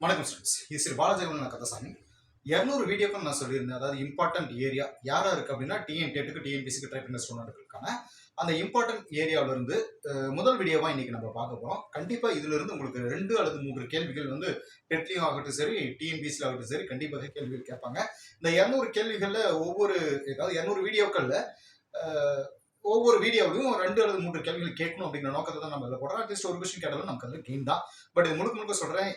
வணக்கம் ஸ்டூடெண்ட்ஸ் இது ஸ்ரீ பாலாஜகன் நான் இரநூறு வீடியோக்கும் நான் சொல்லியிருந்தேன். அதாவது இம்பார்ட்டன்ட் ஏரியா யாராக இருக்குது அப்படின்னா டிஎன் டெட்டுக்கு டிஎன்பிசிக்கு ட்ரை பண்ண ஸ்டூடெண்ட்களுக்கான அந்த இம்பார்ட்டன்ட் ஏரியாவிலிருந்து முதல் வீடியோவாக இன்றைக்கி நம்ம பார்க்க போகிறோம் கண்டிப்பாக இதிலிருந்து உங்களுக்கு ரெண்டு அல்லது மூன்று கேள்விகள் வந்து டெட்லையும் ஆகட்டும் சரி டிஎன்பிசியில் ஆகட்டும் சரி கண்டிப்பாக கேள்விகள் கேட்பாங்க. இந்த இரநூறு கேள்விகளில் ஒவ்வொரு அதாவது இரநூறு வீடியோக்களில் ஒவ்வொரு வீடியோவிலையும் ரெண்டு அல்லது மூன்று கேள்விகள் கேட்கணும் அப்படிங்கிற நோக்கத்தை தான் நம்ம இதில் போடுறோம். அட்லீஸ்ட் ஒரு கொஸ்டின் கேட்டாலும் நமக்கு அதில் கெயின் தான். பட் இது முழுக்க முழுக்க சொல்கிறேன்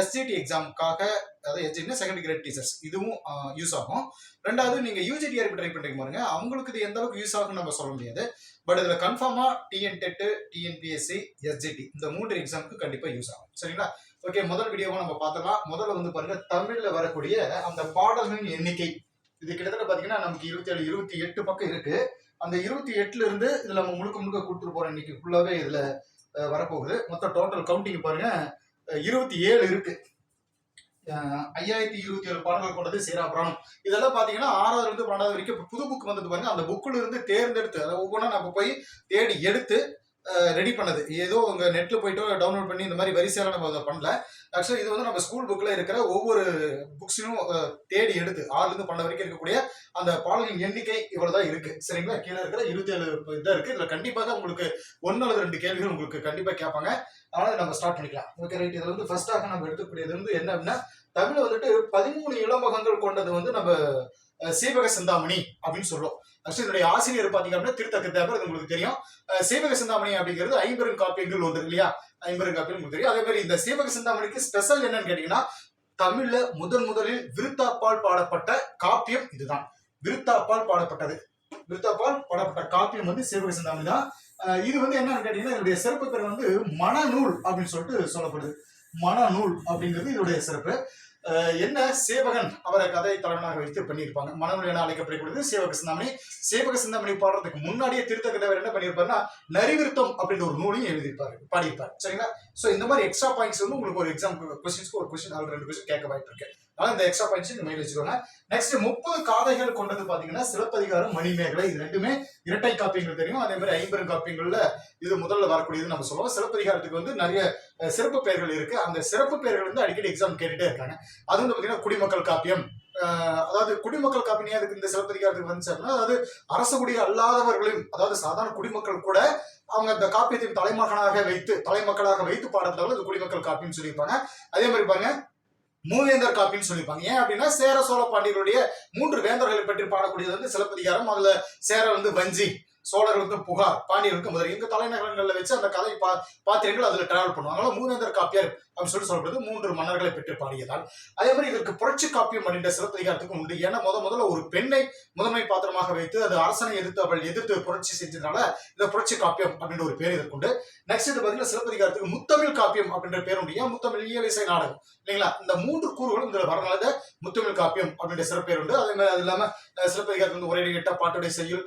எஸ்ஜிடி எக்ஸாமுக்காக அதாவது எஸ்ஜிடினா செகண்ட் கிரேட் டீச்சர்ஸ் இதுவும் யூஸ் ஆகும். ரெண்டாவது நீங்கள் யூஜிடிஆர்பி ட்ரை பண்ணுறீங்க பாருங்க. அவங்களுக்கு இது எந்த அளவுக்கு யூஸ் ஆகும்னு நம்ம சொல்ல முடியாது. பட் இதில் கன்ஃபார்மாக டிஎன் டெட்டு டிஎன்பிஎஸ்சி எஸ்ஜிடி இந்த மூன்று எக்ஸாமுக்கு கண்டிப்பாக யூஸ் ஆகும். சரிங்களா? ஓகே முதல் வீடியோவை நம்ம பார்த்தலாம் முதல்ல வந்து பாருங்க தமிழில் வரக்கூடிய அந்த பாடல்களின் எண்ணிக்கை. இது கிட்டத்தட்ட பார்த்தீங்கன்னா நமக்கு இருபத்தி ஏழு இருபத்தி எட்டு பக்கம் இருக்குது அந்த இருபத்தி எட்டுல இருந்து இதுல நம்ம முழுக்க முழுக்க கொடுத்துட்டு போறோம் இன்னைக்கு ஃபுல்லாவே இதுல வரப்போகுது. மொத்தம் டோட்டல் கவுண்டிங் பாருங்க. இருபத்தி ஏழு இருக்கு. ஐயாயிரத்தி இருபத்தி ஏழு பாடல்கள் கொண்டது சீராபுராணம் இதெல்லாம் பாத்தீங்கன்னா ஆறாவது இருந்து பன்னெண்டாவது வரைக்கும் புது புக் வந்தது பாருங்க. அந்த புக்குல இருந்து தேர்ந்தெடுத்து அதை ஒவ்வொன்றா நம்ம போய் தேடி எடுத்து ரெடி பண்ணது. ஏதோ உங்க நெட்ல போயிட்டோ டவுன்லோட் பண்ணி இந்த மாதிரி வரிசையெல்லாம் நம்ம அதை பண்ணல. ஆக்சுவலி இது வந்து நம்ம ஸ்கூல் புக்கில் இருக்கிற ஒவ்வொரு புக்ஸையும் தேடி எடுத்து ஆறுலேருந்து பண்ண பன்னெண்டு வரைக்கும் இருக்கக்கூடிய அந்த பாடல்களின் எண்ணிக்கை இவ்வளோ தான் இருக்குது சரிங்களா? கீழே இருக்கிற இருபத்தி ஏழு இதாக இருக்குது இதில் கண்டிப்பாக உங்களுக்கு ஒன்று அல்லது ரெண்டு கேள்விகள் உங்களுக்கு கண்டிப்பாக கேட்பாங்க. அதனால் நம்ம ஸ்டார்ட் பண்ணிக்கலாம். ஓகே ரைட் இதில் வந்து ஃபர்ஸ்டாக நம்ம எடுத்துக்கூடியது வந்து என்ன அப்படின்னா தமிழ் வந்துட்டு பதிமூணு இளம்பகங்கள் கொண்டது வந்து நம்ம சீவக சிந்தாமணி அப்படின்னு சொல்லுவோம் ஆக்சுவலி இதனுடைய ஆசிரியர் பாத்தீங்க அப்படின்னா திருத்தக்க தேவர் உங்களுக்கு தெரியும். சேவக சிந்தாமணி அப்படிங்கிறது ஐம்பெரும் காப்பியங்கள் ஒன்று இல்லையா? ஐம்பெரும் காப்பியம் உங்களுக்கு தெரியும். அதே மாதிரி இந்த சேவக சிந்தாமணிக்கு ஸ்பெஷல் என்னன்னு கேட்டீங்கன்னா தமிழ்ல முதன் முதலில் விருத்தாப்பால் பாடப்பட்ட காப்பியம் இதுதான். விருத்தாப்பால் பாடப்பட்டது. விருத்தாப்பால் பாடப்பட்ட காப்பியம் வந்து சேவக சிந்தாமணி தான். இது வந்து என்னன்னு கேட்டீங்கன்னா இதனுடைய சிறப்பு பேர் வந்து மனநூல் அப்படின்னு சொல்லிட்டு சொல்லப்படுது. மனநூல் அப்படிங்கிறது இதோடைய சிறப்பு. என்ன? சேவகன் அவரை கதை தலைவனாக வைத்து பண்ணியிருப்பாங்க. மனநூல் என அழைக்கப்படக்கூடியது சேவக சிந்தாமணி. சேவக சிந்தாமணி பாடுறதுக்கு முன்னாடியே திருத்தக்க தேவர் என்ன பண்ணியிருப்பாருன்னா நரிவிருத்தம் அப்படின்ற ஒரு நூலையும் எழுதியிருப்பாரு பாடியிருப்பாரு. சரிங்களா? ஸோ இந்த மாதிரி எக்ஸ்ட்ரா பாயிண்ட்ஸ் வந்து உங்களுக்கு ஒரு எக்ஸாம் கொஸ்டின்ஸ்க்கு ஒரு கொஸ்டின் அல்லது ரெண்டு கொஸ்டின் கேட்க வாய்ப்பு இருக்கு. அதனால இந்த எக்ஸ்ட்ரா பாயிண்ட்ஸ் இந்த மைண்ட் வச்சுக்கோங்க. நெக்ஸ்ட் முப்பது காதைகள் கொண்டது பாத்தீங்கன்னா சிலப்பதிகாரம் மணிமேகலை இது ரெண்டுமே இரட்டை காப்பியங்கள் தெரியும். அதே மாதிரி ஐம்பெரும் காப்பியங்கள்ல இது முதல்ல வரக்கூடியது நம்ம சொல்லுவோம். சிலப்பதிகாரத்துக்கு வந்து நிறைய சிறப்பு பெயர்கள் இருக்கு. அந்த சிறப்பு பெயர்கள் வந்து அடிக்கடி எக்ஸாம் கேட்டுட்டே இருக்காங்க. அது வந்து பாத்தீங்கன்னா குடிமக்கள் காப்பியம். அதாவது குடிமக்கள் காப்பியம் அதுக்கு இந்த சிலப்பதிகாரத்துக்கு வந்துச்சு அப்படின்னா அதாவது அரசகுடி அல்லாதவர்களையும் அதாவது சாதாரண குடிமக்கள் கூட அவங்க அந்த காப்பியத்தின் தலைமகனாக வைத்து தலைமக்களாக வைத்து பாடுறதால அது குடிமக்கள் காப்பின்னு சொல்லியிருப்பாங்க. அதே மாதிரி பாருங்க மூவேந்தர் காப்பின்னு சொல்லியிருப்பாங்க. ஏன் அப்படின்னா சேர சோழ பாண்டியருடைய மூன்று வேந்தர்களை பற்றி பாடக்கூடியது வந்து சிலப்பதிகாரம் அதுல சேர வந்து வஞ்சி சோழர் வந்து புகார் பாண்டியர்களுக்கு முதல் எங்க தலைநகரங்கள்ல வச்சு அந்த கதை பா பாத்திரங்கள் அதுல டிராவல் பண்ணுவாங்க. அதனால மூவேந்தர் காப்பியர் அப்படின்னு சொல்லி சொல்லப்படுது மூன்று மன்னர்களை பெற்று பாடியதால் அதே மாதிரி இதற்கு புரட்சி காப்பியம் அப்படின்ற சிலப்பதிகாரத்துக்கும் உண்டு. ஏன்னா முத முதல்ல ஒரு பெண்ணை முதன்மை பாத்திரமாக வைத்து அது அரசனை எதிர்த்து அவள் எதிர்த்து புரட்சி செஞ்சதுனால இந்த புரட்சி காப்பியம் அப்படின்ற ஒரு பேர் இதற்குண்டு நெக்ஸ்ட் இது பாத்தீங்கன்னா சிலப்பதிகாரத்துக்கு முத்தமிழ் காப்பியம் அப்படின்ற பேர் உண்டு. ஏன் முத்தமிழ்? இயலிசை நாடகம். இல்லைங்களா? இந்த மூன்று கூறுகளும் இதில் வரனால முத்தமிழ் காப்பியம் அப்படின்ற சிறப்பேர் உண்டு. அதே மாதிரி அது இல்லாம அஹ், வந்து ஒரே கேட்ட பாட்டுடைய செய்யுள்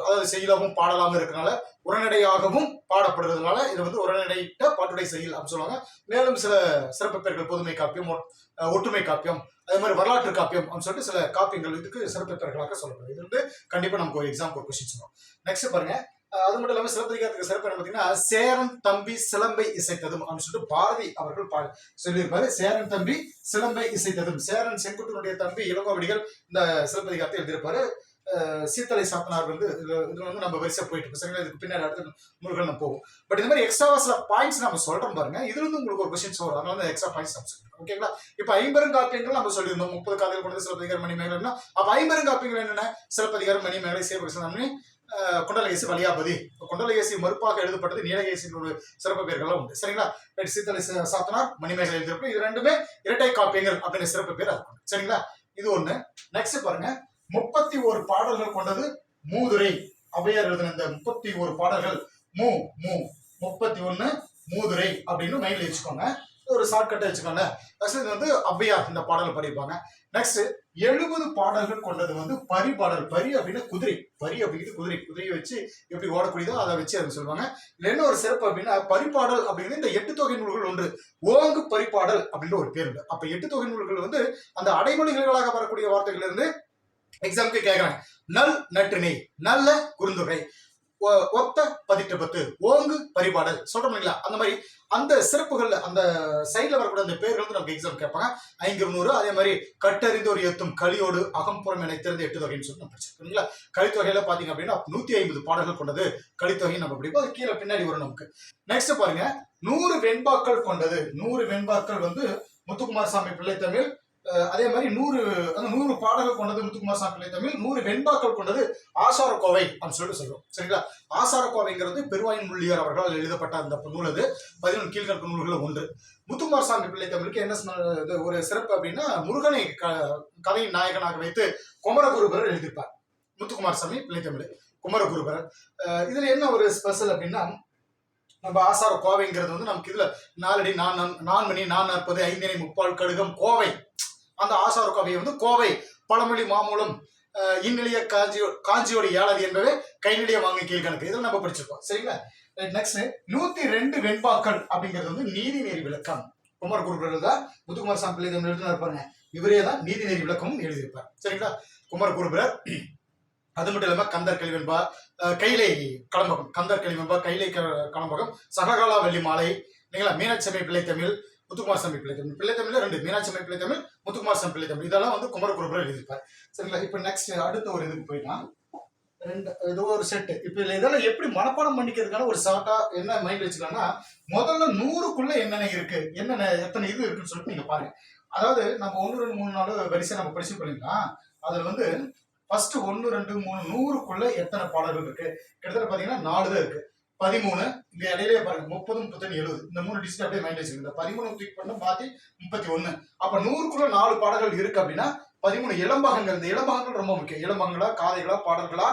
அதாவது செய்யலாமும் பாடலாகவும் இருக்கனால உரைநடையாகவும் பாடப்படுறதுனால இது வந்து உரைநடையிட்ட பாட்டுடை செயல் அப்படின்னு சொல்லுவாங்க. மேலும் சில சிறப்பு பெயர்கள் பொதுமை காப்பியம் ஒற்றுமை காப்பியம் அதே மாதிரி வரலாற்று காப்பியம் அப்படின்னு சொல்லிட்டு சில காப்பியங்கள் இதுக்கு சிறப்பு பெயர்களாக சொல்லப்படுது. இது வந்து கண்டிப்பா நமக்கு ஒரு எக்ஸாம் ஒரு கொஸ்டின் சொல்லுவோம். நெக்ஸ்ட் பாருங்க. அது மட்டும் இல்லாம சிலப்பதிகாரத்துக்கு சிறப்பு என்ன பார்த்தீங்கன்னா சேரன் தம்பி சிலம்பை இசைத்ததும் அப்படின்னு சொல்லிட்டு பாரதி அவர்கள் பா சொல்லியிருப்பாரு. சேரன் தம்பி சிலம்பை இசைத்ததும். சேரன் செங்குட்டுனுடைய தம்பி இளங்கோவடிகள் இந்த சிலப்பதிகாரத்தை எழுதியிருப்பாரு. சீத்தலை சாத்தனார் வந்து இதுல வந்து நம்ம வரிசை போயிட்டு இருக்கோம் சரிங்களா? இதுக்கு பின்னாடி அடுத்து முருகன் நம்ம போகும் பட் இந்த மாதிரி எக்ஸ்ட்ரா சில பாயிண்ட்ஸ் நம்ம சொல்றோம் பாருங்க. இதுல இருந்து உங்களுக்கு ஒரு கொஸ்டின்ஸ் வரும். அதனால எக்ஸ்ட்ரா பாயிண்ட்ஸ் நம்ம சொல்றோம் ஓகேங்களா இப்ப ஐம்பெரும் காப்பியங்கள் நம்ம சொல்லியிருந்தோம். முப்பது காதைகள் கொண்டது சிலப்பதிகாரம் மணி மேகலைன்னா அப்ப ஐம்பெரும் காப்பியங்கள் என்னென்ன சிலப்பதிகாரம் மணி மேகலை சேவகசனம்னு குண்டலகேசி வலியாபதி குண்டலகேசி மறுப்பாக எழுதப்பட்டது நீலகேசியின் ஒரு சிறப்பு பெயர்கள்லாம் உண்டு. சரிங்களா? சீத்தலை சாத்தனார் மணிமேகலை எழுதியிருப்போம் இது ரெண்டுமே இரட்டை காப்பியங்கள் அப்படின்னு சிறப்பு பேர் அது சரிங்களா? இது ஒண்ணு. நெக்ஸ்ட் பாருங்க. முப்பத்தி ஒரு பாடல்கள் கொண்டது மூதுரை. அவையார் எழுதின இந்த முப்பத்தி ஒரு பாடல்கள் மூ மூ முப்பத்தி ஒன்று மூதுரை அப்படின்னு மைண்ட்ல வச்சுக்கோங்க. ஒரு ஷார்ட்கட்டை வச்சுக்கோங்க. நெக்ஸ்ட் இது வந்து அவ்வையார் இந்த பாடல் படிப்பாங்க. நெக்ஸ்ட் எழுபது பாடல்கள் கொண்டது வந்து பரி பாடல். பரி அப்படின்னா குதிரை. பரி அப்படிங்கிறது குதிரை. குதிரையை வச்சு எப்படி ஓடக்கூடியதோ அதை வச்சு அதை சொல்லுவாங்க. இதுல என்ன ஒரு சிறப்பு அப்படின்னா பரிபாடல் அப்படிங்கிறது இந்த எட்டு தொகை நூல்கள் ஒன்று. ஓங்கு பரிபாடல் அப்படின்ற ஒரு பேர் உண்டு. அப்ப எட்டு தொகை நூல்கள் வந்து அந்த அடைமொழிகளாக வரக்கூடிய வார்த்தைகள் எக்ஸாம்க்கு எக்ஸாமுக்கு கேட்கறாங்க நல் நற்றினை நல்ல குறுந்தொகை ஒ- ஒத்த பதிட்டு பத்து ஓங்கு பரிபாடல். சொல்றோம் இல்லைங்களா? அந்த மாதிரி அந்த சிறப்புகள்ல அந்த சைட்ல வரக்கூடிய அந்த பேர்கள் வந்து நமக்கு எக்ஸாம் கேட்பாங்க. ஐந்து நூறு அதே மாதிரி கட்டறிந்தோர் எத்தும் களியோடு அகம்புறம் என திறந்து எட்டு தொகைன்னு சொல்லி நம்ம படிச்சிருக்கோம் கலித்தொகையில பாத்தீங்க அப்படின்னா நூத்தி ஐம்பது பாடல்கள் கொண்டது. கலித்தொகை நம்ம படிப்போம். அது கீழே பின்னாடி வரும் நமக்கு. நெக்ஸ்ட் பாருங்க. நூறு வெண்பாக்கள் கொண்டது. நூறு வெண்பாக்கள் வந்து முத்துக்குமார் சாமி பிள்ளை தமிழ் அதே மாதிரி நூறு அந்த நூறு பாடல்கள் கொண்டது முத்துக்குமார் சாமி பிள்ளை தமிழ் நூறு வெண்பாக்கள் கொண்டது ஆசாரக்கோவை அப்படின்னு சொல்லிட்டு சொல்றோம். சரிங்களா? ஆசார கோவைங்கிறது பெருவாயின் முள்ளியார் அவர்களால் எழுதப்பட்ட அந்த நூல் அது. பதினொன்று கீழ்கணக்கு நூல்கள் ஒன்று. முத்துக்குமார் சாமி பிள்ளை தமிழுக்கு என்ன இது ஒரு சிறப்பு அப்படின்னா முருகனை க- கதையின் நாயகனாக வைத்து குமரகுருபரர் எழுதியிருப்பார். முத்துக்குமார் சாமி பிள்ளை தமிழ் குமரகுருபரர். இதுல என்ன ஒரு ஸ்பெஷல் அப்படின்னா நம்ம ஆசார கோவைங்கிறது வந்து நமக்கு இதுல நாலடி நான் நான்- நான்மணி நான் நாற்பது ஐந்தனை முப்பால் கடுகம் கோவை. அந்த ஆசார கோவையை வந்து கோவை பழமொழி மாமூலம் இந்நிலைய காஞ்சியோ காஞ்சியோட ஏழாது என்பவே கைநிலைய வாங்க கீழ்கணக்கு இதில் நம்ம படிச்சிருக்கோம். சரிங்களா? நெக்ஸ்ட் நூத்தி ரெண்டு வெண்பாக்கள் அப்படிங்கிறது வந்து நீதிநெறி விளக்கம். குமார் குருபரர் தான் முத்துக்குமார் சாமி பிள்ளை எழுதினார் பாருங்க. இவரே தான் நீதிநெறி விளக்கமும் எழுதியிருப்பார். சரிங்களா? குமார் குருபுரர் அது மட்டும் இல்லாம கந்தர் கலிவெண்பா கைலை களம்பகம் கந்தர் கலிவெண்பா கைலை க- களம்பகம் சககாலா வள்ளி மாலை இல்லைங்களா? மீனாட்சி பிள்ளை தமிழ் முத்துக்குமார் சாமி பிள்ளை தமிழ் பிள்ளை தமிழ் ரெண்டு மீனாட்சி பிள்ளை தமிழ் முத்துக்குமார் சாமி பிள்ளை தமிழ். இதெல்லாம் வந்து குமரகுருபுரம் எழுதியிருப்பார். சரிங்களா? இப்போ நெக்ஸ்ட் அடுத்த ஒரு இதுக்கு போயிடலாம் ரெண்டு இது ஒரு செட்டு இப்போ இதில் இதெல்லாம் எப்படி மனப்பாடம் பண்ணிக்கிறதுக்கான ஒரு ஷார்ட்டா என்ன மைண்ட் வச்சுக்கலாம்னா முதல்ல நூறுக்குள்ள என்னென்ன இருக்கு என்னென்ன எத்தனை இது இருக்குன்னு சொல்லிட்டு நீங்க பாருங்க. அதாவது நம்ம ஒன்று ரெண்டு மூணு நாள் வரிசை நம்ம படிச்சு பண்ணிக்கலாம் அதில் வந்து ஃபர்ஸ்ட் ஒன்று ரெண்டு மூணு நூறுக்குள்ள எத்தனை பாடல்கள் இருக்கு? கிட்டத்தட்ட பார்த்தீங்கன்னா நாலு தான் இருக்கு. பதிமூணு இங்க இடையிலே பாருங்க முப்பது முப்பத்தஞ்சு எழுபது. இந்த மூணு டிஸ்ட் அப்படியே மைண்ட் வச்சுக்கோங்க இந்த பதிமூணு கிளிக் பண்ண மாத்தி முப்பத்தி ஒண்ணு. அப்ப நூறுக்குள்ள நாலு பாடல்கள் இருக்கு அப்படின்னா பதிமூணு இளம்பகங்கள். இந்த இளம்பகங்கள் ரொம்ப முக்கியம். இளம்பகங்களா காதைகளா பாடல்களா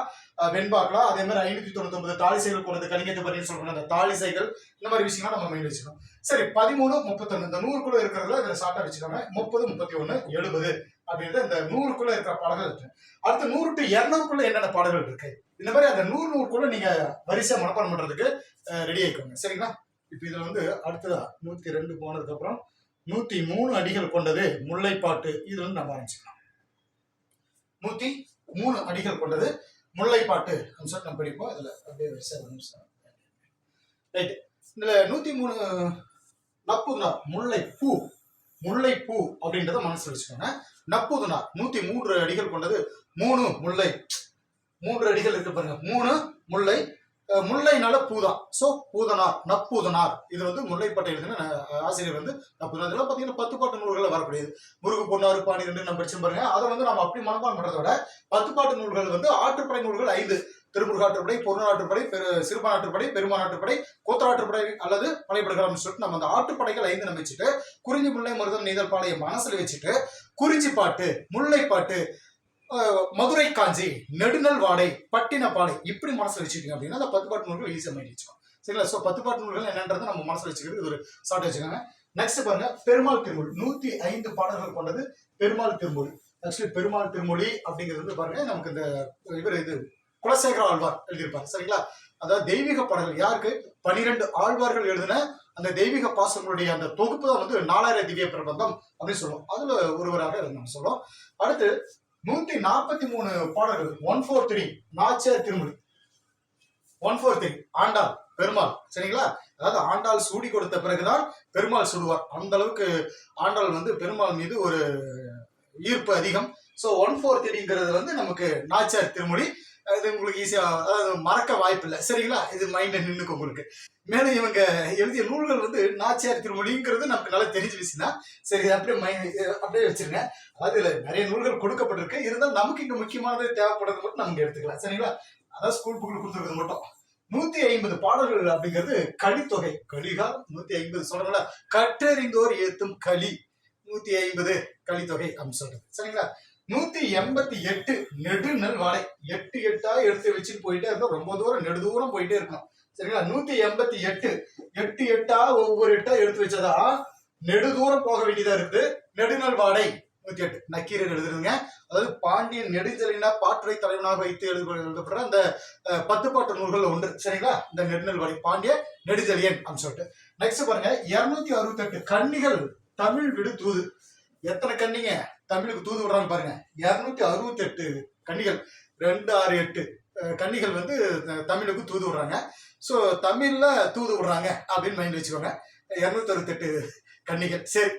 வெண்பாக்களா அதே மாதிரி ஐநூத்தி தொண்ணூத்தி ஒன்பது தாலிசைகள் போனது கலிங்கத்து பரின்னு சொல்றாங்க அந்த தாலிசைகள் இந்த மாதிரி விஷயங்கள் நம்ம மைண்ட் வச்சுக்கணும் சரி பதிமூணு முப்பத்தொன்னு. இந்த நூறுக்குள்ள இருக்கிறதுல இதில் ஷார்ட்டா வச்சுக்கோங்க. முப்பது முப்பத்தி ஒண்ணு எழுபது. அப்படின்றது இந்த நூறுக்குள்ள இருக்கிற பாடல்கள் இருக்கு. அடுத்து நூறு டு இரநூறுக்குள்ள என்னென்ன பாடல்கள் இருக்கு? இந்த மாதிரி அந்த நூறு நூறுக்குள்ள நீங்க வரிசை மனப்பாடம் பண்றதுக்கு ரெடி ஆயிக்கோங்க சரிங்களா? இப்போ இதுல வந்து அடுத்ததா நூத்தி ரெண்டு போனதுக்கு அப்புறம் நூத்தி மூணு அடிகள் கொண்டது முல்லைப்பாட்டு. இது வந்து நம்ம ஆரம்பிச்சுக்கலாம். நூத்தி மூணு அடிகள் கொண்டது முல்லைப்பாட்டு. அப்படின்னு சொல்லிட்டு நம்ம படிப்போம். இதுல அப்படியே வரிசை ஒரு ரைட் இதுல நூத்தி மூணு நப்பு முல்லை பூ முல்லைப்பூ அப்படின்றத மனசுல வச்சுக்கோங்க. நப்புதுனார் நூத்தி மூன்று அடிகள் கொண்டது மூணு முல்லை. மூன்று அடிகள் இருக்கு பாருங்க. மூணு முல்லை. அஹ் முல்லைனால பூதான் சோ பூதனார் நப்பூதனார். இது வந்து முல்லைப்பட்டை எழுதின ஆசிரியர் வந்து நப்பூதனார். இதெல்லாம் பாத்தீங்கன்னா பத்து பாட்டு நூல்கள் வரக்கூடியது. முருகு பொன்னாறு பாணி ரெண்டு நம்ம படிச்சு பாருங்க. அதை வந்து நம்ம அப்படி மனப்பான் பண்றதை விட பத்து பாட்டு நூல்கள் வந்து ஆற்றுப்படை நூல்கள் ஐந்து. திருமுருகாற்றுப்படை பொருளாற்றுப்படை பெரு சிறுபானாற்றுப்படை பெருமானாற்றுப்படை கோத்தராற்றுப்படை அல்லது படைப்படுகிறோம்னு சொல்லிட்டு நம்ம அந்த ஆட்டுப்படைகள் ஐந்து நம்பிச்சுட்டு குறிஞ்சி முல்லை மருதம் நீதல் பாளைய மனசில் வச்சுட்டு குறிஞ்சி பாட்டு முல்லைப்பாட்டு மதுரை காஞ்சி நெடுநல் வாடை பட்டினப்பாடை இப்படி மனசில் வச்சுக்கிட்டீங்க அப்படின்னா அந்த பத்து பாட்டு நூல்கள் ஈஸியாக மைண்ட் வச்சுக்கோம் சரிங்களா? ஸோ பத்து பாட்டு நூல்கள் என்னன்றது நம்ம மனசில் வச்சுக்கிறது ஒரு ஷார்ட் வச்சுக்கோங்க. நெக்ஸ்ட் பாருங்க பெருமாள் திருமொழி நூத்தி ஐந்து பாடல்கள் கொண்டது பெருமாள் திருமொழி ஆக்சுவலி பெருமாள் திருமொழி அப்படிங்கிறது வந்து பாருங்க நமக்கு இந்த இவர் இது குலசேகர ஆழ்வார் எழுதியிருப்பார். சரிங்களா? அதாவது தெய்வீக பாடல்கள். யாருக்கு? பனிரெண்டு ஆழ்வார்கள் எழுதின அந்த தெய்வீக பாசங்களுடைய அந்த தொகுப்பு தான் வந்து நாலாயிரம் திவ்ய பிரபந்தம் அப்படின்னு சொல்லுவோம். அதுல ஒருவராக இதை நம்ம சொல்லுவோம். அடுத்து நூத்தி நாற்பத்தி மூணு பாடல்கள். One four three Nachiyar Thirumozhi. One four three Andal Perumal. சரிங்களா? அதாவது ஆண்டாள் சூடி கொடுத்த பிறகுதான் பெருமாள் சுடுவார். அந்த அளவுக்கு ஆண்டாள் வந்து பெருமாள் மீது ஒரு ஈர்ப்பு அதிகம். ஸோ ஒன் ஃபோர் த்ரீங்கிறது வந்து நமக்கு நாச்சியார் திருமொழி. அது உங்களுக்கு ஈஸியா அதாவது மறக்க வாய்ப்பு இல்லை சரிங்களா? இது மைண்ட்ல நின்னுக்கு உங்களுக்கு. மேலும் இவங்க எழுதிய நூல்கள் வந்து நாச்சியார் திருமொழிங்கிறது நமக்கு நல்லா தெரிஞ்ச விஷயம் தான் சரி அப்படியே மைண்ட் அப்படியே வச்சிருங்க. அதாவது இல்லை நிறைய நூல்கள் கொடுக்கப்பட்டிருக்கு. இருந்தாலும் நமக்கு இங்க முக்கியமானது தேவைப்படுறது மட்டும் நமக்கு எடுத்துக்கலாம். சரிங்களா? அதான் ஸ்கூல் புக்கில் கொடுத்துருக்கிறது மட்டும். நூத்தி ஐம்பது பாடல்கள் அப்படிங்கிறது கலித்தொகை. கலிகா நூத்தி ஐம்பது சொல்றோம்ல கற்றறிந்தோர் ஏத்தும் களி நூத்தி ஐம்பது கலித்தொகை அப்படின்னு சொல்றது. சரிங்களா? நூத்தி எண்பத்தி எட்டு நெடுநல் வாடை எட்டு எட்டா எடுத்து வச்சுட்டு போயிட்டே இருக்கும் ரொம்ப தூரம் நெடு தூரம் போயிட்டே இருக்கணும். சரிங்களா? நூத்தி எண்பத்தி எட்டு. எட்டு எட்டா ஒவ்வொரு எட்டா எடுத்து வச்சதா? நெடு தூரம் போக வேண்டியதா இருக்குது. நெடுநல் வாடை நூத்தி எட்டு. நக்கீரர் எழுதுறதுங்க. அதாவது பாண்டியன் நெடுஞ்சலினா பாட்டுரை தலைவனாக வைத்து எழுதப்படுற அந்த பத்து பாட்டு நூல்கள் ஒன்று. சரிங்களா? இந்த நெடுநல் வாடை பாண்டிய நெடுஞ்செழியன் அப்படின்னு சொல்லிட்டு. நெக்ஸ்ட் பாருங்க. இருநூத்தி அறுபத்தெட்டு கன்னிகள் தமிழ் விடு தூது எத்தனை கன்னிங்க? தமிழுக்கு தூது விடுறாங்க பாருங்க. இருநூத்தி அறுபத்தெட்டு கன்னிகள் ரெண்டு ஆறு எட்டு கன்னிகள் வந்து தமிழுக்கு தூது விடுறாங்க. ஸோ தமிழில் தூது விடுறாங்க அப்படின்னு மைண்ட் வச்சுக்கோங்க. இரநூத்தி அறுபத்தெட்டு கன்னிகள். சரி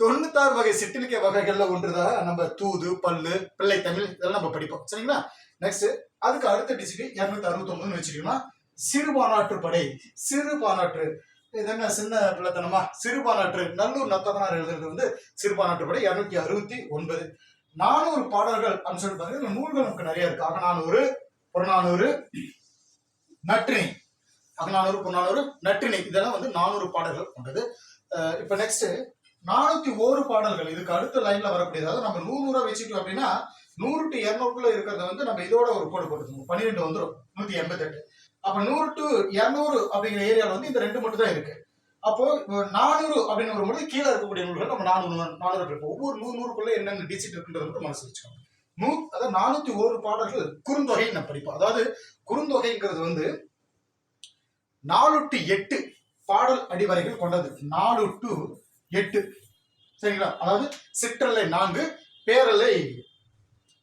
தொண்ணூத்தாறு வகை சிற்றிலக்கிய வகைகள்ல ஒன்றுதான் நம்ம தூது பல்லு பிள்ளை தமிழ் இதெல்லாம் நம்ம படிப்போம். சரிங்களா? நெக்ஸ்ட் அதுக்கு அடுத்த டிசிபி இரநூத்தி அறுபத்தொன்பதுன்னு வச்சுக்கோங்கன்னா சிறுபானாற்று படை சிறுபானாற்று இது என்ன சின்ன பிள்ளைத்தனமா? சிறுபானாற்று நல்லூர் நத்தனார் எழுதுறது வந்து சிறுபானாற்று படி இரநூத்தி அறுபத்தி ஒன்பது. நானூறு பாடல்கள் அப்படின்னு சொல்லி பார்த்தீங்கன்னா நூல்கள் நமக்கு நிறைய இருக்கு. அகநானூறு புறநானூறு நற்றிணை. அகநானூறு புறநானூறு நற்றிணை. இதெல்லாம் வந்து நானூறு பாடல்கள் கொண்டது. அஹ் இப்ப நெக்ஸ்ட் நானூத்தி ஒரு பாடல்கள். இதுக்கு அடுத்த லைன்ல வரக்கூடியதாவது அதாவது நம்ம நூறு நூறா வச்சுட்டோம் அப்படின்னா நூறு டு இருநூறுக்குள்ள இருக்கிறத வந்து நம்ம இதோட ஒரு கோடு போட்டுக்கணும் பன்னிரெண்டு வந்துடும் நூத்தி எண்பத்தெட்டு. அப்ப நூறு டு இருநூறு அப்படிங்கிற ஏரியால வந்து இந்த ரெண்டு மட்டும் தான் இருக்கு. அப்போ நானூறு அப்படின்னு வரும்போது கீழே இருக்கக்கூடிய நூல்கள் நம்ம நானூறு நானூறு இருக்கும். ஒவ்வொரு நூறு நூறுக்குள்ள என்னென்ன டிஜிட் இருக்குன்றது மட்டும் மனசு வச்சுக்கோங்க நூ அதாவது நானூத்தி ஒரு பாடல்கள் குறுந்தொகை நம்ம படிப்போம் அதாவது குறுந்தொகைங்கிறது வந்து நாலு டு எட்டு பாடல் அடிவரைகள் கொண்டது. நாலு டு எட்டு. சரிங்களா? அதாவது சிற்றலை நான்கு பேரலை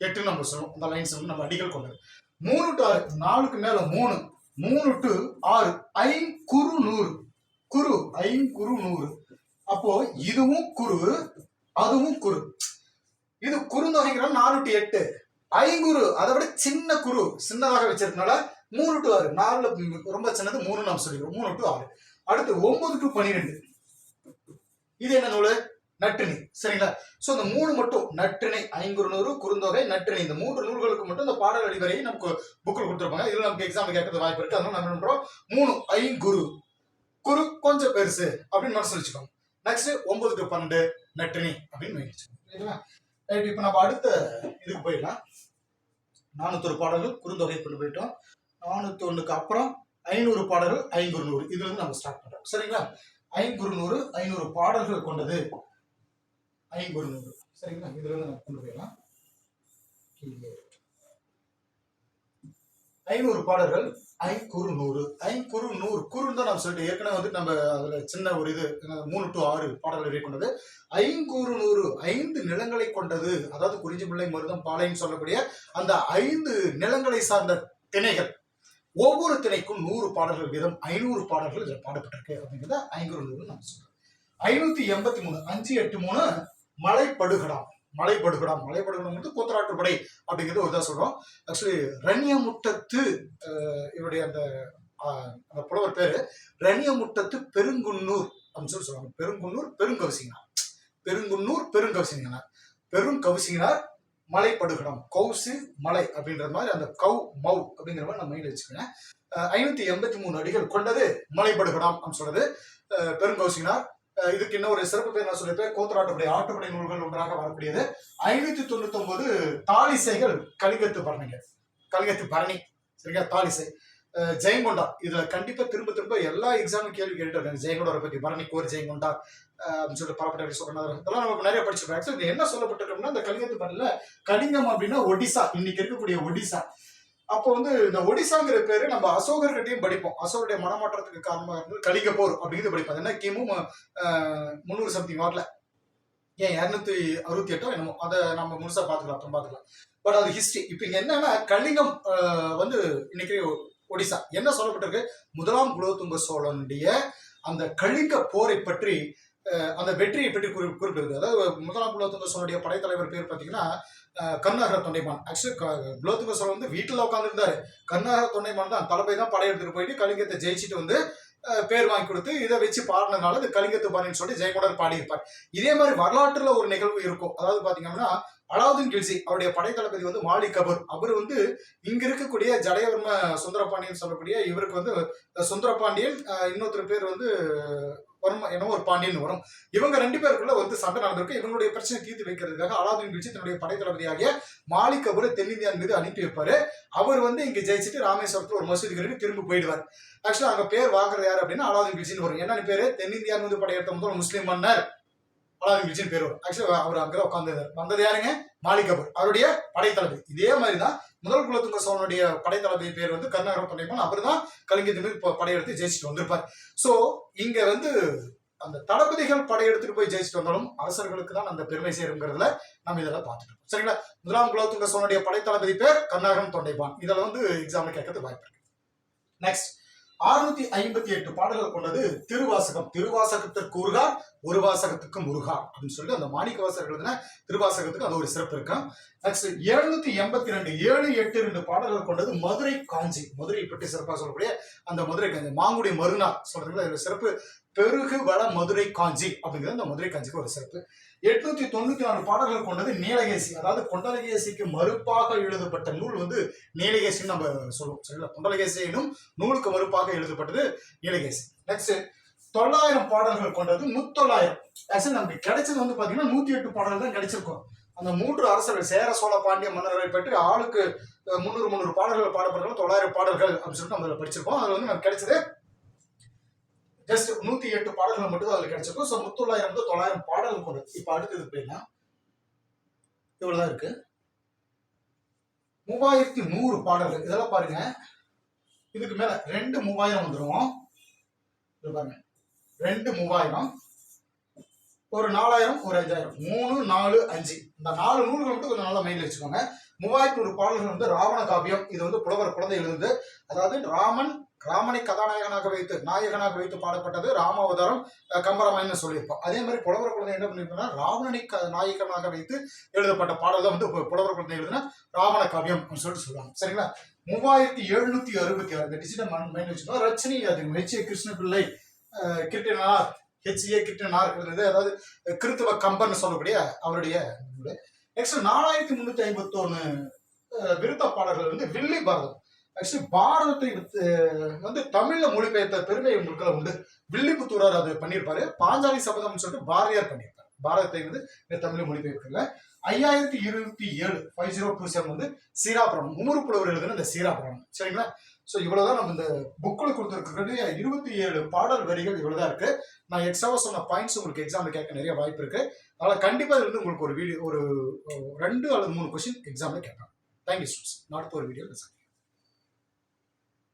எட்டு நம்ம சொல்லுவோம். அந்த லைன்ஸ் வந்து நம்ம அடிகள் கொண்டது. மூணு டு ஆறு நாலுக்கு மேல மூணு. மூணு டு ஆறு. ஐங்குறு நூறு. குரு ஐங்குறு நூறு. அப்போ இதுவும் குரு அதுவும் குரு. இது குறுந்தொகைங்கிறது நாலு டு எட்டு. ஐங்குறு அதை விட சின்ன குரு சின்னதாக வச்சிருக்கனால மூணு டு ஆறு. நாலுல ரொம்ப சின்னது மூணு நாம் சொல்லிடுவோம். மூணு டு ஆறு. அடுத்து ஒன்பது டு பன்னிரெண்டு இது என்ன நூல்? நற்றினை சரிங்களா? சோ இந்த மூணு மட்டும் நற்றினை ஐங்குறுநூறு குறுந்தொகை நற்றினை இந்த மூன்று நூல்களுக்கு மட்டும் இந்த பாடல் அடிவரையை நமக்கு புக்கில் கொடுத்துருப்பாங்க. இதுல நமக்கு எக்ஸாம் கேட்கறது வாய்ப்பு இருக்கு. அதனால நம்ம பண்றோம்? மூணு ஐங்குரு குரு கொஞ்சம் பெருசு அப்படின்னு மனசு வச்சுக்கோங்க. நெக்ஸ்ட் ஒன்பது டு பன்னெண்டு நற்றினை அப்படின்னு வச்சுக்கோங்க சரிங்களா? ரைட் இப்போ நம்ம அடுத்த இதுக்கு போயிடலாம். நானூத்தொரு பாடல்கள் குறுந்தொகை கொண்டு போயிட்டோம். நானூத்தி ஒண்ணுக்கு அப்புறம் ஐநூறு பாடல்கள் ஐங்குறுநூறு. இதுல இருந்து நம்ம ஸ்டார்ட் பண்றோம். சரிங்களா? ஐங்குறுநூறு ஐநூறு பாடல்கள் கொண்டது ஐம்பது நூறு சரிங்களா? இதுல இருந்து நம்ம கொண்டு போயிடலாம். ஐநூறு பாடல்கள் ஐங்குறு நூறு. ஐங்குறு நூறு. குறுன்னு தான் நம்ம சொல்லிட்டு ஏற்கனவே வந்து நம்ம அதுல சின்ன ஒரு இது மூணு டு ஆறு பாடல்களை கொண்டது. ஐங்குறு நூறு ஐந்து நிலங்களை கொண்டது. அதாவது குறிஞ்சி பிள்ளை மருதம் பாளையம் சொல்லக்கூடிய அந்த ஐந்து நிலங்களை சார்ந்த திணைகள். ஒவ்வொரு திணைக்கும் நூறு பாடல்கள் வீதம் ஐநூறு பாடல்கள் இதில் பாடப்பட்டிருக்கு அப்படிங்கிறத ஐங்குறு நூறு நம்ம சொல்றோம். ஐநூத்தி எண்பத்தி மூணு அஞ்சு எட்டு மூணு மலைப்படுகடம் மலைப்படுகடம் மலைப்படுகடம் வந்து கூத்தராட்டுப்படை அப்படிங்கிறது ஒரு தான் சொல்றோம். ஆக்சுவலி ரண்யமுட்டத்து அஹ், இவருடைய அந்த அந்த புலவர் பேரு ரணியமுட்டத்து பெருங்குன்னூர் அப்படின்னு சொல்லி சொல்லுவாங்க. பெருங்குன்னூர் பெருங்கவசிங்கனார். பெருங்குன்னூர் பெருங்கவசிங்கனார். பெருங்கவசிங்கனார் மலைப்படுகடம். கௌசு மலை அப்படின்ற மாதிரி அந்த கௌ மௌ அப்படிங்கிற மாதிரி நம்ம மைண்ட் வச்சுக்கோங்க. ஐநூத்தி எண்பத்தி மூணு அடிகள் கொண்டது மலைப்படுகடம் அப்படின்னு சொல்றது. அஹ், இதுக்கு என்ன இதுக்கு இன்னொரு சிறப்பு பேர் நான் சொல்லியிருப்பேன். கோத்தராட்டுப்படை ஆட்டுப்படை நூல்கள் ஒன்றாக வரக்கூடியது. ஐநூத்தி தொண்ணூத்தி ஒன்பது தாலிசைகள் கலிங்கத்து பரணிங்க. கலிங்கத்து பரணி. சரிங்களா? தாலிசை. ஜெயங்கொண்டா. இதுல கண்டிப்பா திரும்ப திரும்ப எல்லா எக்ஸாமும் கேள்வி கேட்டுருக்காங்க இருக்காங்க. ஜெயங்கொண்டாரை பத்தி பரணிக்கு ஒரு ஜெயங்கொண்டா அப்படின்னு சொல்லிட்டு பரப்பட்ட சொன்னார். இதெல்லாம் நமக்கு நிறைய படிச்சிருக்கோம் ஆக்சுவலி இது என்ன சொல்லப்பட்டிருக்கோம்னா இந்த கலிங்கத்து பரணில கலிங்கம் அப்படின்னா ஒடிசா. இன்னைக்கு இருக்கக்கூடிய ஒடிசா. அப்போ வந்து இந்த ஒடிசாங்கிற பேரு நம்ம அசோகர்கிட்டையும் படிப்போம். அசோகருடைய மனமாற்றத்துக்கு காரணமாக இருந்தது கலிங்க போர் அப்படிங்கிறது படிப்போம். என்ன கிமு முந்நூறு சம்திங் வரல. ஏன் இரநூத்தி அறுபத்தி எட்டோ என்னமோ. அதை நம்ம முழுசா பார்த்துக்கலாம் அப்புறம் பார்த்துக்கலாம். பட் அது ஹிஸ்டரி இப்போ என்னன்னா கலிங்கம் வந்து இன்னைக்கு ஒடிசா. என்ன சொல்லப்பட்டிருக்கு? முதலாம் குலோத்துங்க சோழனுடைய அந்த கலிங்க போரை பற்றி அந்த வெற்றியை பற்றி குறி அதாவது முதலாம் குலோத்துங்க சோழனுடைய படைத்தலைவர் பேர் பார்த்தீங்கன்னா கருணாகர தொண்டைமான். ஆக்சுவலி குலோத்துங்க சோழன் வந்து வீட்டில் உட்காந்துருந்தாரு கருணாகர தொண்டைமான் தான் தளபதி தான் படையெடுத்துட்டு போயிட்டு கலிங்கத்தை ஜெயிச்சுட்டு வந்து பேர் வாங்கி கொடுத்து இதை வச்சு பாடினதுனால இது கலிங்கத்து பாணின்னு சொல்லி ஜெயகுடர் பாடியிருப்பார். இதே மாதிரி வரலாற்றுல ஒரு நிகழ்வு இருக்கும். அதாவது பாத்தீங்கன்னா அலாவுதீன் கில்சி அவருடைய படைத்தளபதி வந்து மாலிக் கபூர். அவர் வந்து இங்க இருக்கக்கூடிய ஜடயவர்ம சுந்தரபாண்டியன் சொல்லக்கூடிய இவருக்கு வந்து சுந்தரபாண்டியன் இன்னொருத்தர் பேர் வந்து வர்ம என்னமோ ஒரு பாண்டியன் வரும். இவங்க ரெண்டு பேருக்குள்ள வந்து சண்டை நடந்திருக்கு. இவங்களுடைய பிரச்சனை தீர்த்து வைக்கிறதுக்காக அலாவுதீன் கில்சி தன்னுடைய படைத்தளபதியாகிய மாலிக் கபூரை தென்னிந்தியான் மீது அனுப்பி வைப்பாரு. அவர் வந்து இங்க ஜெயிச்சுட்டு ராமேஸ்வரத்துல ஒரு மசூதி கட்டி திரும்ப போயிடுவார். ஆக்சுவலா அங்க பேர் வாங்குறது யார் அப்படின்னா அலாவுதீன் கில்சின்னு வரும். என்னன்னு பேரு? தென்னிந்தியான் மீது படையெடுத்த முதல் முஸ்லீம் மன்னர் அலாவுதீன் கில்சின்னு பேர் வரும். ஆக்சுவலா அவர் அங்க உட்காந்து வந்தது யாருங்க? மாலிக் கபூர் அவருடைய படைத்தளபதி. இதே மாதிரி தான் முதல் குலத்துங்க சோழனுடைய படைத்தளபதி பேர் வந்து கருணாகர தொண்டைமான் அவர் தான் கலிங்கத்தின் மீது படையெடுத்து ஜெயிச்சுட்டு வந்திருப்பார். ஸோ இங்க வந்து அந்த தளபதிகள் படையெடுத்துட்டு போய் ஜெயிச்சுட்டு வந்தாலும் அரசர்களுக்கு தான் அந்த பெருமை சேருங்கிறதுல நம்ம இதெல்லாம் பார்த்துட்டு சரிங்களா? முதலாம் குலத்துங்க சோழனுடைய படைத்தளபதி பேர் கண்ணாகம் தொண்டைபான் இதெல்லாம் வந்து எக்ஸாம்ல கேட்கறதுக்கு வாய்ப்பு இருக்கு. நெக்ஸ்ட் அறுநூத்தி ஐம்பத்தி எட்டு பாடல்கள் கொண்டது திருவாசகம். திருவாசகத்திற்கு உருகார் ஒரு வாசகத்துக்கு முருகா அப்படின்னு சொல்லிட்டு அந்த மாணிக்க வாசகர்கள் எழுதின திருவாசகத்துக்கு அது ஒரு சிறப்பு இருக்கும் நெக்ஸ்ட் எழுநூத்தி எண்பத்தி ரெண்டு ஏழு எட்டு ரெண்டு பாடல்கள் கொண்டது மதுரை காஞ்சி. மதுரை பற்றி சிறப்பாக சொல்லக்கூடிய அந்த மதுரை காஞ்சி மாங்குடி மறுநாள் சொல்றதுல சிறப்பு. பெருகு வள மதுரை காஞ்சி அப்படிங்கிறது அந்த மதுரை காஞ்சிக்கு ஒரு சிறப்பு. எட்நூத்தி தொண்ணூத்தி நாலு பாடல்கள் கொண்டது நீலகேசி. அதாவது கொண்டலகேசிக்கு மறுப்பாக எழுதப்பட்ட நூல் வந்து நீலகேசின்னு நம்ம சொல்லுவோம். சரிங்களா? கொண்டலகேசி எனும் நூலுக்கு மறுப்பாக எழுதப்பட்டது நீலகேசி. நெக்ஸ்ட் தொள்ளாயிரம் பாடல்கள் கொண்டது முத்தொள்ளாயிரம். ஆக்சுவலி நமக்கு கிடைச்சது வந்து பாத்தீங்கன்னா நூத்தி எட்டு பாடல்கள் தான் கிடைச்சிருக்கும். அந்த மூன்று அரசர்கள் சேர சோழ பாண்டிய மன்னர்களை பற்றி ஆளுக்கு முந்நூறு முந்நூறு பாடல்கள் பாடப்படுறது தொள்ளாயிரம் பாடல்கள் அப்படின்னு சொல்லிட்டு நம்ம அதில் படிச்சிருக்கோம். அதில் வந்து நமக்கு கிடைச்சது ஜஸ்ட் நூத்தி எட்டு பாடல்கள் மட்டும் தான் அதில் கிடைச்சிருக்கும். ஸோ முத்தொள்ளாயிரம் வந்து தொள்ளாயிரம் பாடல்கள் கொண்டது. இப்போ அடுத்தது எப்படின்னா இவ்வளவுதான் இருக்கு? மூவாயிரத்தி நூறு பாடல்கள். இதெல்லாம் பாருங்க. இதுக்கு மேல ரெண்டு மூவாயிரம் வந்துடும் பாருங்க. ரெண்டு மூவாயிரம். ஒரு நாலாயிரம் ஒரு அஞ்சாயிரம் மூணு நாலு அஞ்சு. இந்த நாலு நூல்கள் மட்டும் கொஞ்சம் நல்லா மைண்ட்ல வச்சுக்கோங்க. மூவாயிரத்தி நூறு பாடல்கள் வந்து ராவண காவியம் இது வந்து புலவர் குழந்தை எழுதுது. அதாவது ராமன் ராமனை கதாநாயகனாக வைத்து நாயகனாக வைத்து பாடப்பட்டது ராமாவதாரம் கம்பராமாயணம் சொல்லியிருப்போம். அதே மாதிரி புலவர் குழந்தை என்ன பண்ணியிருக்கோம்னா ராவணனை க- நாயகனாக வைத்து எழுதப்பட்ட பாடல் தான் வந்து புலவர் குழந்தை எழுதுனா ராவண காவியம் அப்படின்னு சொல்லிட்டு சொல்லுவாங்க. சரிங்களா? மூவாயிரத்தி எழுநூத்தி அறுபத்தி ஆறு இந்த டிஜிட்டல் மைண்ட் வச்சுக்கோங்க ரச்சனி அது H A Krishnapillai Kiruttinar H A Kiruttinar அதாவது கிறித்துவ கம்பன் சொல்லக்கூடிய அவருடைய நெக்ஸ்ட் நாலாயிரத்தி முன்னூத்தி ஐம்பத்தொன்னு விருத்த பாடல்கள் வந்து வில்லி பாரதம். ஆக்சுவலி பாரதத்தை வந்து தமிழ்ல மொழிபெயர்த்த பெருமை உங்களுக்கு உண்டு. வில்லிபுத்தூரார் அது பண்ணியிருப்பாரு. பாஞ்சாலி சபதம்னு சொல்லிட்டு பாரதியார் பண்ணியிருப்பாரு. பாரதத்தை வந்து தமிழ் மொழிபெயர்க்கல. ஐயாயிரத்தி இருபத்தி ஏழு ஃபைவ் ஜீரோ டூ செவன் வந்து சீராபுரம் உமரு புலவர் எழுதுன இந்த சீராபுரம். சரிங்களா? ஸோ இவ்வளவுதான் நம்ம இந்த புக்கில் கொடுத்துருக்கக்கூடிய இருபத்தி ஏழு பாடல் வரிகள் இவ்வளவுதான் இருக்கு. நான் எக்ஸ்ட்ராவா சொன்ன பாயிண்ட்ஸ் உங்களுக்கு எக்ஸாமில் கேட்க நிறைய வாய்ப்பு இருக்கு. அதனால கண்டிப்பா இருந்து உங்களுக்கு ஒரு வீடியோ ஒரு ரெண்டு அல்லது மூணு கொஸ்டின் எக்ஸாம்ல கேட்கலாம். தேங்க்யூ ஸ்டூடெண்ட்ஸ் நாட் ஒரு வீடியோ